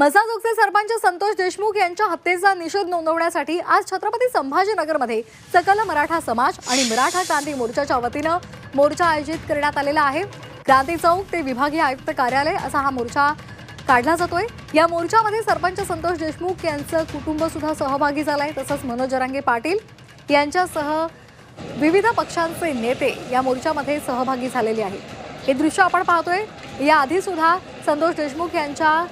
मसाजोगचे सरपंच संतोष देशमुख यांच्या हत्येचा निषेध नोंदवण्यासाठी आज छत्रपती संभाजीनगरमध्ये सकल मराठा समाज आणि मराठा क्रांती मोर्चाच्या वतीनं मोर्चा आयोजित करण्यात आलेला आहे. क्रांती चौक ते विभागीय आयुक्त कार्यालय असा हा मोर्चा काढला जातोय. या मोर्चामध्ये सरपंच संतोष देशमुख यांचं कुटुंब सुद्धा सहभागी झालंय तसंच मनोज जरांगे पाटील यांच्यासह विविध पक्षांचे नेते या मोर्चामध्ये सहभागी झालेले आहेत. हे दृश्य आपण पाहतोय. याआधी सुद्धा संतोष देशमुख यांच्या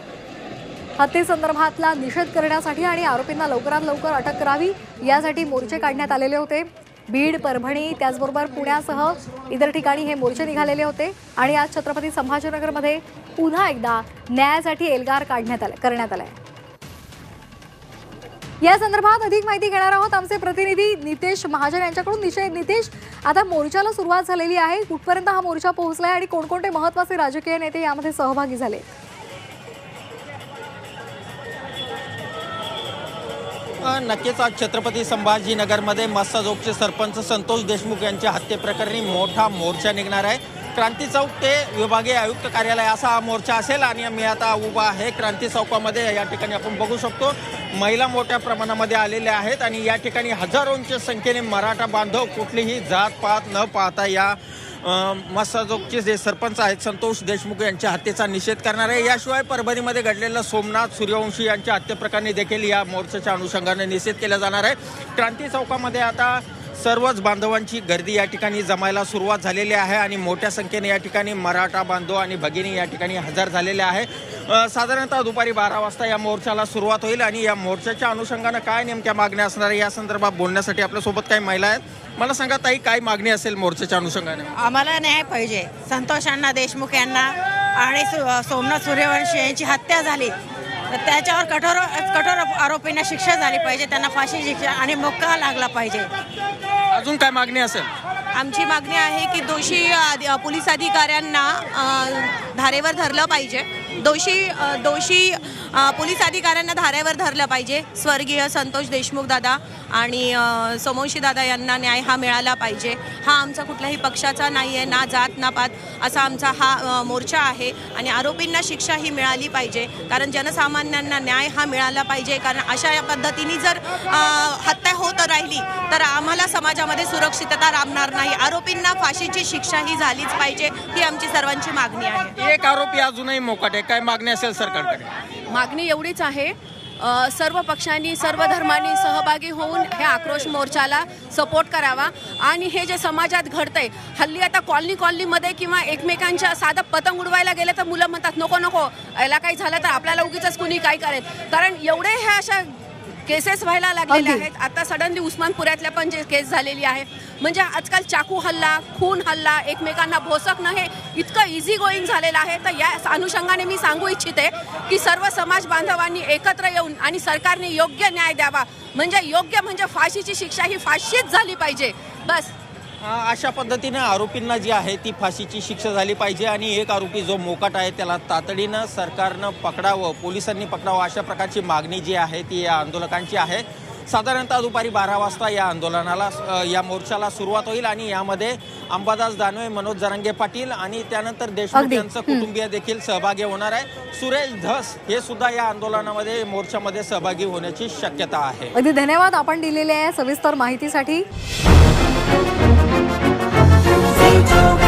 हत्येसंदर्भातला निषेध करण्यासाठी आणि आरोपींना लवकरात लवकर अटक करावी यासाठी मोर्चे काढण्यात आलेले होते. बीड परभणी त्याचबरोबर पुण्यासह इतर ठिकाणी हे मोर्चे निघालेले होते. आणि आज छत्रपती संभाजीनगरमध्ये पुन्हा एकदा न्यायासाठी एल्गार काढण्यात आला करण्यात आलाय. या संदर्भात अधिक माहिती घेणार आहोत आमचे प्रतिनिधी नितेश महाजन यांच्याकडून. निशे नितेश आता मोर्चाला सुरुवात झालेली आहे. कुठपर्यंत हा मोर्चा पोहोचलाय आणि कोणकोणते महत्त्वाचे राजकीय नेते यामध्ये सहभागी झाले? नक्कीच आज छत्रपती संभाजीनगरमध्ये मस्ताजोगचे सरपंच संतोष देशमुख यांच्या हत्येप्रकरणी मोठा मोर्चा निघणार आहे. क्रांती चौक ते विभागीय आयुक्त कार्यालय असा हा मोर्चा असेल आणि मी आता उभा आहे. क्रांती चौकामध्ये या ठिकाणी आपण बघू शकतो महिला मोठ्या प्रमाणामध्ये आलेल्या आहेत आणि या ठिकाणी हजारोंच्या संख्येने मराठा बांधव कुठलीही जात पात न पाहता या अ, जे सरपंच आहेत संतोष देशमुख यांच्या हत्येचा निषेध करणार आहे. याशिवाय परभणीमध्ये घडलेलं सोमनाथ सूर्यवंशी यांच्या हत्येप्रकरणी देखील या मोर्चाच्या अनुषंगाने निषेध केला जाणार आहे. क्रांती चौकामध्ये आता सर्वच बांधवांची गर्दी या ठिकाणी जमायला सुरुवात झालेली आहे आणि मोठ्या संख्येने या ठिकाणी मराठा बांधव आणि भगिनी या ठिकाणी हजर झालेले आहे. साधारणतः दुपारी बारा वाजता या मोर्चाला सुरुवात होईल आणि या मोर्चाच्या अनुषंगानं काय नेमक्या मागण्या असणार या संदर्भात बोलण्यासाठी आपल्यासोबत काही महिला आहेत. मला सांगा ताई काय मागणी असेल मोर्चाच्या अनुषंगाने? आम्हाला न्याय पाहिजे. संतोष अण्णा देशमुख यांना आणि सु- सोमनाथ सूर्यवंशी यांची हत्या झाली. त्याच्यावर कठोर कठोर आरोपींना शिक्षा झाली पाहिजे त्यांना फाशी शिक्षा आणि मोक्का लागला पाहिजे. अजून काय मागणी असेल? आमची मागणी आहे की दोषी अधि- पोलीस अधिकाऱ्यांना अ, धारेवर धरलं पाहिजे. दोषी अ, दोषी अ, पोलीस अधिकाऱ्यांना धारेवर धरलं पाहिजे. स्वर्गीय संतोष देशमुख दादा आणि समोशी दादा यांना न्याय हा मिळाला पाहिजे. हा आमचा कुठल्याही पक्षाचा नाही आहे ना जात ना पात असा आमचा हा मोर्चा आहे आणि आरोपींना शिक्षा ही मिळाली पाहिजे. कारण जनसामान्यांना न्याय हा मिळाला पाहिजे. कारण अशा या पद्धतीने जर हत्या होत राहिली तर आम्हाला समाजामध्ये सुरक्षितता राबणार नाही. आरोपींना फाशीची शिक्षा ही झालीच पाहिजे ही आमची सर्वांची मागणी आहे. एक आरोपी अजूनही मोकाट आहे. काय मागणी असेल सरकारकडे? मागणी एवढीच आहे सर्व पक्षांनी सर्व धर्मांनी सहभागी होऊन ह्या आक्रोश मोर्चाला सपोर्ट करावा. आणि हे जे समाजात घडतंय हल्ली आता कॉलनी कॉलनीमध्ये किंवा एकमेकांच्या साधं पतंग उडवायला गेलं तर मुलं म्हणतात नको नको याला काही झालं तर आपल्याला उगीच कुणी काय करेल? कारण एवढे ह्या अशा केसेस व्हायला लागलेल्या. आहेत. आता सडनली उस्मानपुऱ्यातल्या पण जे केस झालेली आहे. म्हणजे आजकाल चाकू हल्ला खून हल्ला एकमेकांना भोसकणं हे इतकं इझी गोईंग झालेलं आहे. तर या अनुषंगाने मी सांगू इच्छिते की सर्व समाज बांधवांनी एकत्र येऊन आणि सरकारने योग्य न्याय द्यावा. म्हणजे योग्य म्हणजे फाशीची शिक्षा ही फाशीच झाली पाहिजे. बस. अशा पद्धतीनं आरोपींना जी आहे ती फाशीची शिक्षा झाली पाहिजे आणि एक आरोपी जो मोकाट आहे त्याला तातडीनं सरकारनं पकडावं पोलिसांनी पकडावं अशा प्रकारची मागणी जी आहे ती या आंदोलकांची आहे. साधारणतः दुपारी बारा वाजता या आंदोलनाला या मोर्चाला सुरुवात होईल आणि यामध्ये अंबादास दानवे मनोज जरांगे पाटील आणि त्यानंतर देशमुख. यांचं कुटुंबीय देखील सहभागी होणार आहे. सुरेश धस हे सुद्धा या आंदोलनामध्ये मोर्चामध्ये सहभागी होण्याची शक्यता आहे. अगदी धन्यवाद आपण दिलेल्या सविस्तर माहितीसाठी. Okay.